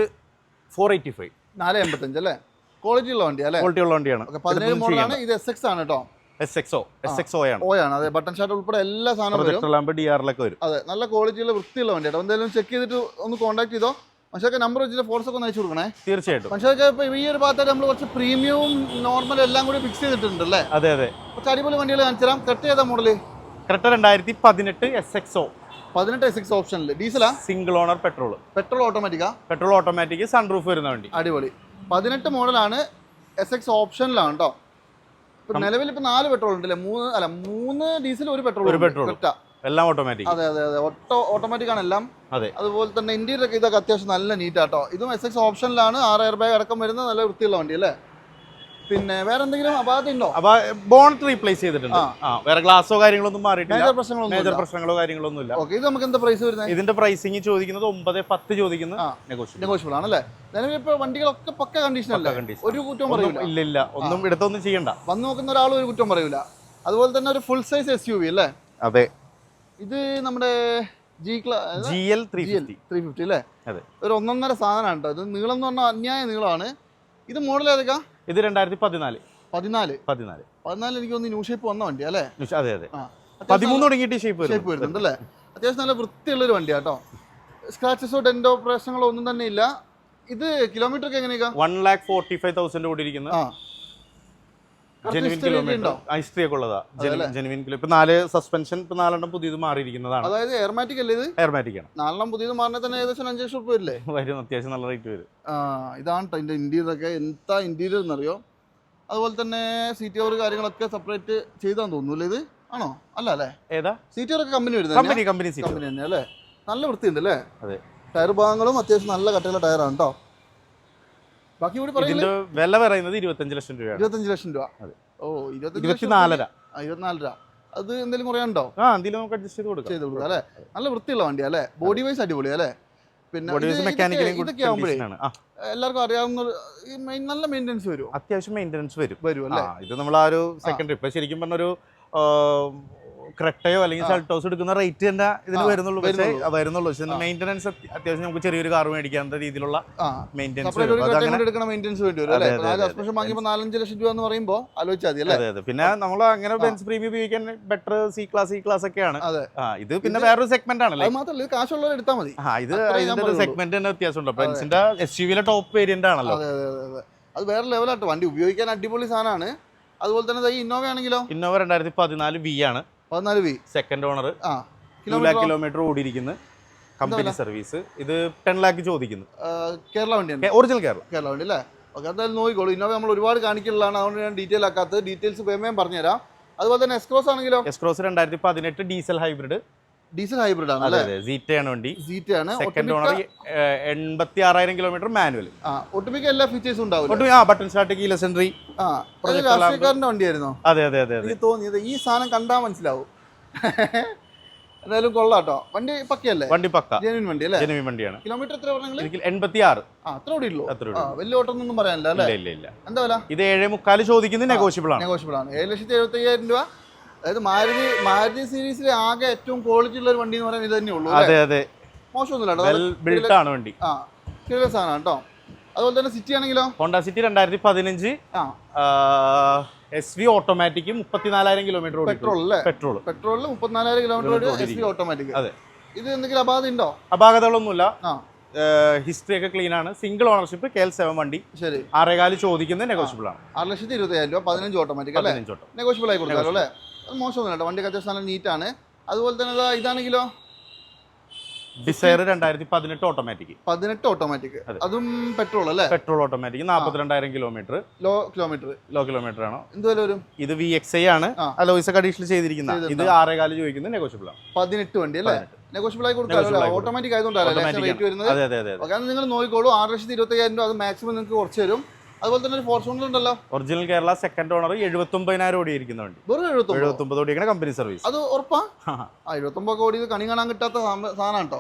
ഫോർ എയ്റ്റി ഫൈവ് നാല് എൺപത്തഞ്ച് അല്ലേ? ക്വാളിറ്റി ഉള്ള വണ്ടി അല്ലേ? ക്വാളിറ്റി ഉള്ള വണ്ടിയാണ്. പതിനേഴ് മോഡലാണ് ഇത് എസ് എക്സ് ആണ് കേട്ടോ S X O S X O ആണ്. ഓ ആണ്. അതെ ബട്ടൺ ഷാർട്ട് ഉൾപ്പെടെ എല്ലാ സാധനവും ഡി ആറിലൊക്കെ വരും. അതെ നല്ല ക്വാളിറ്റിയുള്ള വൃത്തിയുള്ള വണ്ടി കേട്ടോ എന്തായാലും ചെക്ക് ചെയ്തിട്ട് ഒന്ന് കോൺടാക്ട് ചെയ്തോ. പക്ഷേ നമ്പർ വെച്ചിട്ട് ഫോർസ് ഒക്കെ ഒന്ന് അയച്ചു കൊടുക്കണേ. തീർച്ചയായിട്ടും. പക്ഷേ ഇപ്പോൾ ഈ ഒരു ഭാഗത്തായിട്ട് നമ്മൾ കുറച്ച് പ്രീമിയവും നോർമൽ എല്ലാം കൂടി ഫിക്സ് ചെയ്തിട്ടുണ്ട് അല്ലേ? അതെ അതെ. കുറച്ച് അടിപൊളി വണ്ടികൾ കാണിച്ചു തരാം കട്ട് ചെയ്ത മോഡൽ കറക്റ്റ് രണ്ടായിരത്തി പതിനെട്ട് എസ് എക്സ് ഒ പതിനെട്ട് എസ് എക്സ് ഓപ്ഷനിൽ ഡീസലാ സിംഗിൾ ഓണർ പെട്രോൾ പെട്രോൾ ഓട്ടോമാറ്റിക്കാ പെട്രോൾ ഓട്ടോമാറ്റിക് സൺറൂഫ് വരുന്ന വണ്ടി. അടിപൊളി. പതിനെട്ട് മോഡലാണ് എസ് എക്സ് ഓപ്ഷനിലാണ് കേട്ടോ നിലവിൽ ഇപ്പൊ നാല് പെട്രോൾ ഉണ്ടല്ലേ? മൂന്ന് അല്ല മൂന്ന് ഡീസൽ ഒരു പെട്രോൾ ഒരു പെട്രോൾ എല്ലാം ഓട്ടോമാറ്റിക് അതെ അതെ അതെ. ഓട്ടോ ഓട്ടോമാറ്റിക് ആണ് എല്ലാം. അതെ. അതുപോലെ തന്നെ ഇന്റീരിയർ ഒക്കെ ഇതൊക്കെ അത്യാവശ്യം നല്ല നീറ്റ് ആട്ടോ ഇതും എസ് എക്സ് ഓപ്ഷനിലാണ് ആറ് എയർ ബാഗ് അടക്കം വരുന്ന നല്ല വൃത്തിയുള്ള വണ്ടി അല്ലേ? പിന്നെ വേറെ എന്തെങ്കിലും അപാകത ഉണ്ടോ? അപ്പൊ ബോണറ്റ് റീപ്ലേസ് ചെയ്തിട്ടുണ്ട്. ആ. വേറെ ഗ്ലാസോ കാര്യങ്ങളൊന്നും മാറിയിട്ടില്ല. മേജർ പ്രശ്നങ്ങളൊന്നും മേജർ പ്രശ്നങ്ങളോ കാര്യങ്ങളോ ഒന്നുമില്ല ഓക്കെ ഇത് നമുക്ക് എന്താ പ്രൈസ് വരുന്നത്? ഇതിന്റെ പ്രൈസിങ് ചോദിക്കുന്നത് ഒമ്പത് പത്ത് ചോദിക്കുന്നത്. നെഗോഷ്യബിൾ ആണല്ലേ നിലവിൽ ഇപ്പൊ വണ്ടികളൊക്കെ പക്ക കണ്ടീഷൻ അല്ല? ഒരു കുറ്റവും പറയൂല. ഇല്ല ഇല്ല. ഒന്നും എടുത്തൊന്നും ചെയ്യണ്ട. വന്ന് നോക്കുന്ന ഒരാൾ ഒരു കുറ്റം പറയൂല. അതുപോലെ തന്നെ ഒരു full size S U V അല്ലേ? അതെ. ഇത് നമ്മുടെ G G L three three fifty അല്ലേ? ഒരു ഒന്നൊന്നര സാധനമാണ് കേട്ടോ. ഇത് നീളം എന്ന് പറഞ്ഞാൽ അന്യായ നീളമാണ്. ഇത് മോഡൽ ഏതൊക്കെയാ? ഇത് രണ്ടായിരത്തി പതിനാല്. പതിനാല്. പതിനാല് പതിനാല് എനിക്ക് തോന്നുന്നു ന്യൂ ഷേപ്പ് വന്ന വണ്ടി അല്ലേ? അതെ അതെ. പതിമൂന്ന് തുടങ്ങിയിട്ട് ഷേപ്പ് ഷേപ്പ് വരുന്നുണ്ട് അല്ലേ? അത്യാവശ്യം നല്ല വൃത്തിയുള്ളൊരു വണ്ടിയാണ് കേട്ടോ സ്ക്രാച്ചസോ ഡെൻഡോ പ്രശ്നങ്ങളോ ഒന്നും തന്നെ ഇല്ല. ഇത് കിലോമീറ്റർ ഒക്കെ എങ്ങനെയാ one lakh forty five thousand ആ. കുറച്ച് ജെനുവിൻ കിലോമീറ്റർ ഉണ്ടോ? ഹിസ്റ്ററി ഒക്കെ ഉള്ളതാ. ജെനുവിൻ കിലോ ഇപ്പൊ നാല് സസ്പെൻഷൻ ഇപ്പൊ നാലെണ്ണം പുതിയത് മാറിയിരിക്കുന്നതാണ്. അതായത് എയർമാറ്റിക് അല്ലേ ഇത്? എയർമാറ്റിക് ആണ്. നാലെണ്ണം പുതിയത് മാറിനെ തന്നെ ഏകദേശം അഞ്ച് ലക്ഷം രൂപ വരില്ലേ? <laughs> വരും. അത്യാവശ്യം നല്ല റേറ്റ് വരും. ഇതാണ് കേട്ടോ ഇതിന്റെ ഇന്റീരിയർ ഒക്കെ. എന്താ ഇന്റീരിയർ എന്നറിയോ? അതുപോലെ തന്നെ സീറ്റ് കവർ കാര്യങ്ങളൊക്കെ സെപ്പറേറ്റ് ചെയ്താന്ന് തോന്നുന്നു ഇത്? ആണോ? അല്ല അല്ലേ? ഏതാ? സീറ്റ് കവർ കമ്പനി വരുന്നത് കമ്പനി കമ്പനി കമ്പനി തന്നെ അല്ലേ? നല്ല വൃത്തിയുണ്ട് അല്ലേ? അതെ. ടയർ ഭാഗങ്ങളും അത്യാവശ്യം നല്ല കട്ടയുള്ള ടയറാണ് കേട്ടോ ബാക്കി കൂടി ഇതിന്റെ വില പറയുന്നത് ഇരുപത്തഞ്ച് ലക്ഷം രൂപയാണ്. ഇരുപത്തഞ്ച് ലക്ഷം രൂപ. അതെ. ഓ ഇരുപത്തിനാലര. ആ, ഇരുപത്തിനാല് രൂപ അത് എന്തെങ്കിലും കുറയാണ്ടോ ആ എന്തെങ്കിലും നമുക്ക് അഡ്ജസ്റ്റ് ചെയ്ത് കൊടുക്കാം. ചെയ്ത് കൊടുക്കാം അല്ലേ? നല്ല വൃത്തിയുള്ള വണ്ടിയാ അല്ലേ? ബോഡി വൈസ് അടിപൊളി അല്ലേ? പിന്നെ ഇതൊക്കെ- മെക്കാനിക്കലും ഇതൊക്കെ ആകുമ്പോഴേ ആണ്. ആ. എല്ലാവർക്കും അറിയാവുന്ന നല്ല മെയിന്റെനൻസ് വരുമോ അത്യാവശ്യം മെയിന്റെനൻസ് വരും. വരും അല്ലേ? ഇത് നമ്മൾ ആ ഒരു സെക്കൻഡറി ഇപ്പൊ ശരിക്കും പറഞ്ഞ ഒരു ക്രെട്ടയോ അല്ലെങ്കിൽ. സെൽട്ടോസ് എടുക്കുന്ന റേറ്റ് തന്നെ ഇതിന് വരുന്നുള്ളൂ. പക്ഷേ വരുന്നുള്ളൂ. പക്ഷേ മെയിന്റനൻസ് അത്യാവശ്യം നമുക്ക് ചെറിയൊരു കാർ മേടിക്കാവുന്ന രീതിയിലുള്ള മെയിന്റനൻസ് നാലഞ്ച് ലക്ഷം രൂപ എന്ന് പറയുമ്പോൾ ആലോചിച്ചാൽ മതി അല്ലേ? അതെ അതെ. പിന്നെ നമ്മൾ അങ്ങനെ ബെൻസ് പ്രീമിയം ഉപയോഗിക്കാൻ better C class E class ഒക്കെയാണ്. ഇത് പിന്നെ വേറൊരു സെഗ്മെന്റ് ആണല്ലേ മാത്രമല്ല ഇത് കാശുള്ളവർ എടുത്താൽ മതി. ഇത് അതിന്റെ. സെഗ്മെന്റ് തന്നെ വ്യത്യാസമുണ്ട്. ബെൻസിന്റെ എസ് യു വിയിലെ ടോപ്പ് വേരിയന്റ് ആണല്ലോ. അതെ അതെ അതെ അതെ. അത് വേറെ ലെവലാട്ടോ വണ്ടി ഉപയോഗിക്കാൻ അടിപൊളി സാധനമാണ്. അതുപോലെ തന്നെ ഈ ഇന്നോവ ആണെങ്കിലോ? ഇന്നോവ രണ്ടായിരത്തി പതിനാല് വി ആണ്. പതിനാല് വി. സെക്കൻഡ് ഓണർ ആ ടു ലാക്ക് കിലോമീറ്റർ ഓടിയിരിക്കുന്നു. കമ്പനി സർവീസ് ഇത് ടെൻ ലാക്ക് ചോദിക്കുന്നു. കേരള വണ്ടിയാണ്. ഒറിജിനൽ കേരള. കേരള വണ്ടി അല്ലേ? ഓക്കെ എന്തായാലും നോക്കിക്കോളൂ. ഇന്നോവ നമ്മൾ ഒരുപാട് കാണിക്കുന്നതാണ് അതുകൊണ്ട് ഞാൻ ഡീറ്റെയിൽ ആക്കാത്തത്. ഡീറ്റെയിൽസ് വേമയും പറഞ്ഞുതരാം. അതുപോലെ തന്നെ എസ്ക്രോസ് ആണെങ്കിലോ? എസ്ക്രോസ് രണ്ടായിരത്തി പതിനെട്ട് ഡീസൽ ഹൈബ്രിഡ് ഡീസൽ ഹൈബ്രിഡ് ആണ് അതെ സീറ്റയാണ് വണ്ടി. സീറ്റ് ആണ്. സെക്കൻഡ് ഓണർ എൺപത്തി ആറായിരം കിലോമീറ്റർ മാനുവൽ ആ ഒട്ടുമിക്ക എല്ലാ ഫീച്ചേഴ്സും ഉണ്ടാവും ആ ബട്ടൺ സ്റ്റാർട്ട് കീല സെൻട്രി ആ വണ്ടിയായിരുന്നോ? അതെ അതെ അതെ എനിക്ക് തോന്നിയത് ഈ സാധനം കണ്ടാൽ മനസ്സിലാവും. എന്തായാലും കൊള്ളാട്ടോ വണ്ടി പക്കയല്ലേ? വണ്ടി പക്ക. ജെനുവിൻ വണ്ടി അല്ലേ? ജെനുവിൻ വണ്ടിയാണ്. കിലോമീറ്റർ എത്ര പറഞ്ഞു എനിക്ക് എൺപത്തി ആറ് അത്ര കൂടി ഉള്ളൂ. അത്ര വലിയ ഓട്ടം ഒന്നും പറയാനില്ല അല്ലേ? ഇല്ല ഇല്ല എന്താ വില? ഇത് ഏഴ് മുക്കാൽ ചോദിക്കുന്നത് നെഗോഷ്യബിൾ ആണ്. നെഗോഷ്യബിൾ ആണ്. ഏഴ് ലക്ഷത്തി എഴുപത്തി അയ്യായിരം രൂപ അതായത് മാരുതി മാരുതി സീരീസിലെ ആകെ ഏറ്റവും ക്വാളിറ്റി ഉള്ള ഒരു വണ്ടി എന്ന് പറയുന്നത് ഇത് തന്നെ ഉള്ളൂ അതെ അതെ. മോശമൊന്നുമില്ല ആണ് വണ്ടി. ആ കിഴിലെ സാധനം കേട്ടോ. അതുപോലെ തന്നെ സിറ്റി ആണെങ്കിലോ? ഹോണ്ട സിറ്റി രണ്ടായിരത്തി പതിനഞ്ച് എസ് വി ഓട്ടോമാറ്റിക് മുപ്പത്തിനാലായിരം കിലോമീറ്റർ പെട്രോൾ അല്ലേ? പെട്രോൾ പെട്രോളിൽ മുപ്പത്തിനാലായിരം കിലോമീറ്റർ എസ് വി ഓട്ടോമാറ്റിക് അതെ. ഇത് എന്തെങ്കിലും അപാകത ഉണ്ടോ അപാകതകളൊന്നുമില്ല. ആ. ഹിസ്റ്ററി ഒക്കെ ക്ലീൻ ആണ്. Single ownership K L seven വണ്ടി. ശരി. ആറേകാൽ ചോദിക്കുന്നത് നെഗോഷ്യബിൾ ആണ്. ആറ് ലക്ഷത്തി ഇരുപത്തി അയ്യായിരം രൂപ പതിനഞ്ച് ഓട്ടോമാറ്റിക് അല്ലേ? നെഗോഷ്യബിൾ ആയി കൊടുക്കാമല്ലോ അല്ലേ? അത് മോശമൊന്നുമില്ല കേട്ടോ. വണ്ടിക്ക് അത്യാവശ്യം നല്ല നീറ്റാണ് അതുപോലെ തന്നെ ഇതാ ഇതാണെങ്കിലോ? ഡിസൈർ രണ്ടായിരത്തി പതിനെട്ട് ഓട്ടോമാറ്റിക് പതിനെട്ട് ഓട്ടോമാറ്റിക് അതും. പെട്രോൾ അല്ലേ? Petrol automatic നാൽപ്പത്തിരണ്ടായിരം kilometre low kilometre low kilometre ആണോ? എന്തുവരെ വരും? ഇത് വി എക്സ് ഐ ആണ്. അലോയിസ് അഡീഷണൽ ചെയ്തിരിക്കുന്ന. ഇത് ആറേകാൽ ചോദിക്കുന്നത് നെഗോഷ്യബിൾ ആണ്. പതിനെട്ട് വണ്ടി അല്ലേ? നെഗോഷ്യബിൾ ആയി കൊടുക്കാമല്ലോ ഓട്ടോമാറ്റിക് ആയതുകൊണ്ടല്ലേ റേറ്റ് വരുന്നത്. അതെ നിങ്ങൾ നോക്കിക്കോളൂ. ആറ് ലക്ഷത്തി ഇരുപത്തി രൂപ അത് മാക്സിമം നിങ്ങൾക്ക് കുറച്ച് തരും. അതുപോലെ തന്നെ ഒരു ഫോർച്യൂണർ ഉണ്ടല്ലോ. ഒറിജിനൽ കേരള സെക്കൻഡ് ഓണർ എഴുപത്തൊമ്പതിനായിരം ഓടിയിരിക്കുന്ന വണ്ടി വെറും എഴുപത്തൊമ്പത്? ഓടിക്കുന്ന കമ്പനി സർവീസ് അത് ഉറപ്പാ? ആ എഴുപത്തൊമ്പത് കോടി ഇത് കണി കാണാൻ കിട്ടാത്ത സാധനം കേട്ടോ.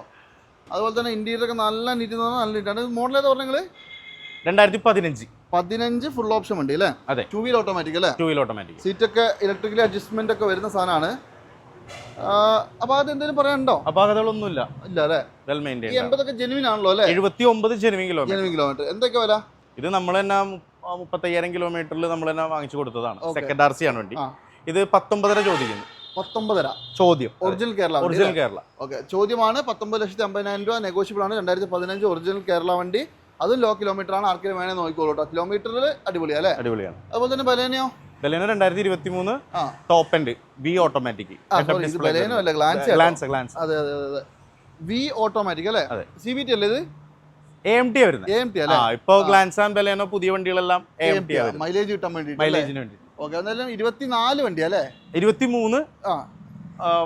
അതുപോലെ തന്നെ ഇന്റീരിയർ ഒക്കെ നല്ല നീറ്റ് നല്ല നീറ്റാണ് മോഡൽ ഏതാ പറഞ്ഞത് രണ്ടായിരത്തി പതിനഞ്ച്. പതിനഞ്ച് ഫുൾ ഓപ്ഷൻ വണ്ടി അല്ലേ? അതെ. ടൂ വീൽ ഓട്ടോമാറ്റിക് അല്ലേ? ടൂ വീൽ ഓട്ടോമാറ്റിക് സീറ്റൊക്കെ ഇലക്ട്രിക്കലി അഡ്ജസ്റ്റ്മെന്റ് ഒക്കെ വരുന്ന സാധനമാണ് അപ്പൊ അത് എന്തെങ്കിലും പറയാനുണ്ടോ? അപാകതകളൊന്നുമില്ല. ഇല്ല അല്ലേ? വെൽ ഈ മെയിന്റൈൻ എൺപതൊക്കെ ജെനുവിൻ ആണല്ലോ അല്ലേ? എഴുപത്തി ഒമ്പത് ജെനുവിൻ കിലോമീറ്റർ ജെനുവിൻ കിലോമീറ്റർ എന്തൊക്കെ വില? ഇത് നമ്മൾ തന്നെ മുപ്പ- മുപ്പത്തയ്യായിരം കിലോമീറ്ററിൽ നമ്മൾ തന്നെ വാങ്ങിച്ചു കൊടുത്തതാണ്. സെക്കൻഡ് ആർ സി ആണ് വണ്ടി. ഇത് പത്തൊമ്പതര ചോദിക്കുന്നു. പത്തൊമ്പതര? ചോദ്യം. Original Kerala original Kerala okay ചോദ്യമാണ് പത്തൊമ്പത് ലക്ഷത്തി അമ്പതിനായിരം രൂപ നെഗോഷ്യബിൾ ആണ്. രണ്ടായിരത്തി പതിനഞ്ച് ഒറിജിനൽ കേരള വണ്ടി. അതും ലോ കിലോമീറ്റർ ആണ്. ആർക്കെങ്കിലും വേണേ നോക്കിക്കോളൂ കേട്ടോ കിലോമീറ്ററിൽ അടിപൊളിയാണ് അല്ലേ? അടിപൊളിയാണ്. അതുപോലെ തന്നെ ബലേനയോ ബലേന രണ്ടായിരത്തി ഇരുപത്തി മൂന്ന് top end V automatic Baleno അല്ല ഗ്ലാൻസ് ഗ്ലാൻസ് ഗ്ലാൻസ് അതെ അതെ അതെ അതെ. വി ഓട്ടോമാറ്റിക് അല്ലേ. സി വി ടി അല്ലേ ഇത്? എ ടി വരുന്നത്. എ ടി അല്ലേ? ഇപ്പൊ ഗ്ലാൻസ് ആൻഡ് ബലേനോ പുതിയ വണ്ടികളെല്ലാം എ ടി മൈലേജ് കിട്ടാൻ വേണ്ടി മൈലേജിന് വേണ്ടി ഓക്കെ എന്തായാലും ഇരുപത്തിനാല് വണ്ടി അല്ലേ? ഇരുപത്തി മൂന്ന്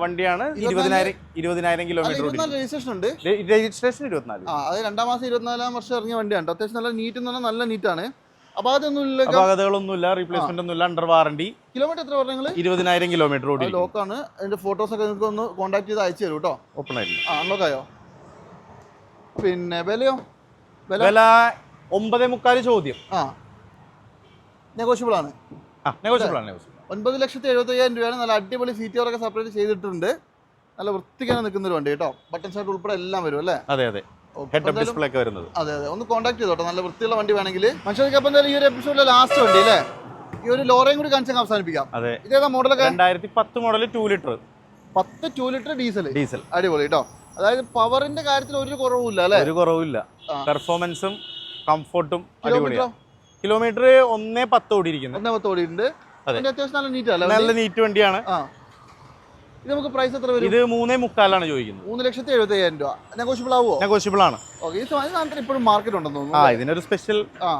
വണ്ടിയാണ് ഇരുപതിനായിരം ഇരുപതിനായിരം കിലോമീറ്റർ രജിസ്ട്രേഷൻ ഉണ്ട്. രജിസ്ട്രേഷൻ ഇരുപത്തിനാല്. അത് രണ്ടാം മാസം ഇരുപത്തിനാലാം വർഷം ഇറങ്ങിയ വണ്ടിയാണ്. അത്യാവശ്യം നല്ല നീറ്റ് എന്ന് പറഞ്ഞാൽ നല്ല നീറ്റാണ് ഇല്ല അപാകതകളൊന്നുമില്ല റീപ്ലേസ്മെന്റ് ഒന്നുമില്ല അണ്ടർ വാറണ്ടി കിലോമീറ്റർ എത്ര പറഞ്ഞു ഇരുപതിനായിരം കിലോമീറ്റർ ഓടി ലോക്കാണ് അതിന്റെ ഫോട്ടോസ് ഒക്കെ നിങ്ങൾക്ക് ഒന്ന് കോൺടാക്ട് ചെയ്ത് അയച്ചു തരും കേട്ടോ ഓപ്പൺ ആയിരുന്നു ആ അൺലോക്കായോ പിന്നെ വിലയോ? വില? ഒമ്പതേ മുക്കാൽ ചോദ്യം. ആ. നെഗോഷ്യബിൾ ആണ്. നെഗോഷ്യബിൾ ആണ്. ഒൻപത് ലക്ഷത്തി എഴുപത്തി അയ്യായിരം രൂപയാണ് നല്ല അടിപൊളി സീറ്റുകളൊക്കെ സെപ്പറേറ്റ് ചെയ്തിട്ടുണ്ട്. നല്ല വൃത്തിക്കാണ് നിൽക്കുന്ന ഒരു വണ്ടി കേട്ടോ ബട്ടൺ ഷർട്ട് ഉൾപ്പെടെ എല്ലാം വരും അല്ലേ? അതെ അതെ. ഹെഡ് അപ്പ് ഡിസ്പ്ലേ ഒക്കെ വരുന്നത്. അതെ അതെ. ഒന്ന് കോൺടാക്ട് ചെയ്തോട്ടെ. നല്ല വൃത്തിയുള്ള വണ്ടി വേണമെങ്കിൽ മനുഷ്യർക്ക് അപ്പം എന്തായാലും ഈ ഒരു എപ്പിസോഡിലെ ലാസ്റ്റ് വണ്ടി അല്ലേ? ഈ ഒരു ലോറയും കൂടി കാണിച്ചാൽ അവസാനിപ്പിക്കാം. അതെ. ഇതേതാ മോഡലൊക്കെ രണ്ടായിരത്തി പത്ത് മോഡൽ ടൂ ലിറ്റർ പത്ത് ടു ലിറ്റർ ഡീസൽ ഡീസൽ അടിപൊളി കേട്ടോ അതായത് പവറിന്റെ കാര്യത്തിൽ ഒരു കുറവുമില്ല അല്ലേ? ഒരു കുറവില്ല പെർഫോമൻസും കംഫർട്ടും അടിപൊളി അടിപൊളിയാണ് കിലോമീറ്റർ ഒന്നേ പത്ത് ഓടിയിരിക്കുന്നത് ഒന്നേ പത്ത് ഓടിയിട്ടുണ്ട്. അതിന്റെ അത്യാവശ്യം നല്ല നീറ്റ് അല്ലേ? നല്ല നീറ്റ് വണ്ടിയാണ്. ആ. ഇത് നമുക്ക് പ്രൈസ് എത്ര വരും? ഇത് മൂന്നേ മുക്കാലാണ് ചോദിക്കുന്നത്. മൂന്ന് ലക്ഷത്തി എഴുപത്തി അയ്യായിരം രൂപ. നെഗോഷ്യബിൾ ആവുമോ നെഗോഷ്യബിൾ ആണ്. ഓക്കെ ഈ സാധനത്തിന് ഇപ്പോഴും മാർക്കറ്റ് ഉണ്ടെന്ന് ആ ഇതിനൊരു സ്പെഷ്യൽ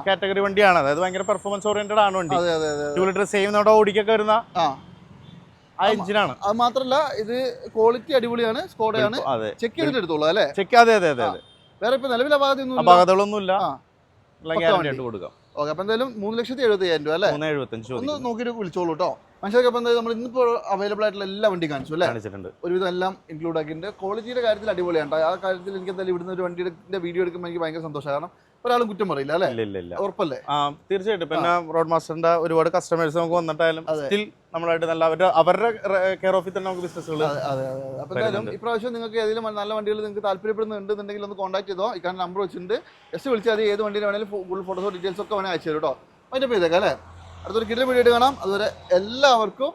കാറ്റഗറി വണ്ടിയാണ്. അതായത് ഭയങ്കര പെർഫോമൻസ് ഓറിയന്റഡ് ആണ് വണ്ടി. അതെ അതെ അതെ ടു ലിറ്റർ സെയിം നമ്മുടെ ഓടിക്കൊക്കെ വരുന്ന ആ. എഞ്ചിനാണ് അത് മാത്രല്ല ഇത് ക്വാളിറ്റി അടിപൊളിയാണ് സ്കോഡയാണ് ചെക്ക് ചെയ്തിട്ട് എടുത്തോളൂ അല്ലേ? ചെക്ക് അതെ അതെ അതെ വേറെ ഇപ്പൊ നിലവിലെ അപാകത ഒന്നും അപാകതകളൊന്നുമില്ല. ആ. എല്ലാം പക്ക ഗ്യാരണ്ടി ആയിട്ട് കൊടുക്കാം. ഓക്കെ അപ്പൊ എന്തായാലും മൂന്ന് ലക്ഷത്തി എഴുപത്തി അയ്യായിരം രൂപ അല്ലേ? ഒന്ന് നോക്കിയിട്ട് വിളിച്ചോളൂ കേട്ടോ മനുഷ്യർക്ക് അപ്പം എന്തായാലും നമ്മൾ ഇന്നിപ്പോൾ അവൈലബിൾ ആയിട്ടുള്ള എല്ലാ വണ്ടി കാണിച്ചു അല്ലേ? കാണിച്ചിട്ടുണ്ട്. ഒരുവിധം എല്ലാം ഇൻക്ലൂഡ് ആക്കിയിട്ടുണ്ട്. ക്വാളിറ്റിയുടെ കാര്യത്തിൽ അടിപൊളിയാണ്. ആ കാര്യത്തിൽ എനിക്ക് എന്തായാലും ഇവിടുന്ന് ഒരു വണ്ടിയുടെ വീഡിയോ എടുക്കുമ്പോൾ എനിക്ക് ഭയങ്കര സന്തോഷമാണ്. കാരണം ഒരാളും കുറ്റം പറയില്ല അല്ലേ? ഉറപ്പല്ലേ? ആ തീർച്ചയായിട്ടും. പിന്നെ റോഡ് മാസ്റ്ററിന്റെ ഒരുപാട് കസ്റ്റമേഴ്സ് നമുക്ക് വന്നിട്ടായാലും സ്റ്റിൽ നമ്മളായിട്ട് നല്ല അവരുടെ അവരുടെ കെയർ ഓഫിൽ തന്നെ നമുക്ക് ബിസിനസ്സുകൾ. അപ്പോൾ എന്തായാലും ഇപ്രാവശ്യം നിങ്ങൾക്ക് ഏതെങ്കിലും നല്ല വണ്ടികൾ നിങ്ങൾക്ക് താല്പര്യപ്പെടുന്നുണ്ടെന്നുണ്ടെങ്കിൽ ഒന്ന് കോൺടാക്ട് ചെയ്തോ. ഇക്കാൻ നമ്പർ വെച്ചിട്ടുണ്ട്. എസ് വിളിച്ചാൽ മതി. ഏത് വണ്ടിയിൽ വേണമെങ്കിലും ഫുൾ ഫോട്ടോസോ ഡീറ്റെയിൽസ് ഒക്കെ വേണേൽ അയച്ചു തരും കേട്ടോ അതിന്റെ ചെയ്തേക്കാം അല്ലേ? അടുത്തൊരു കിട്ടിയ വീഡിയോ കാണാം. അതുവരെ എല്ലാവർക്കും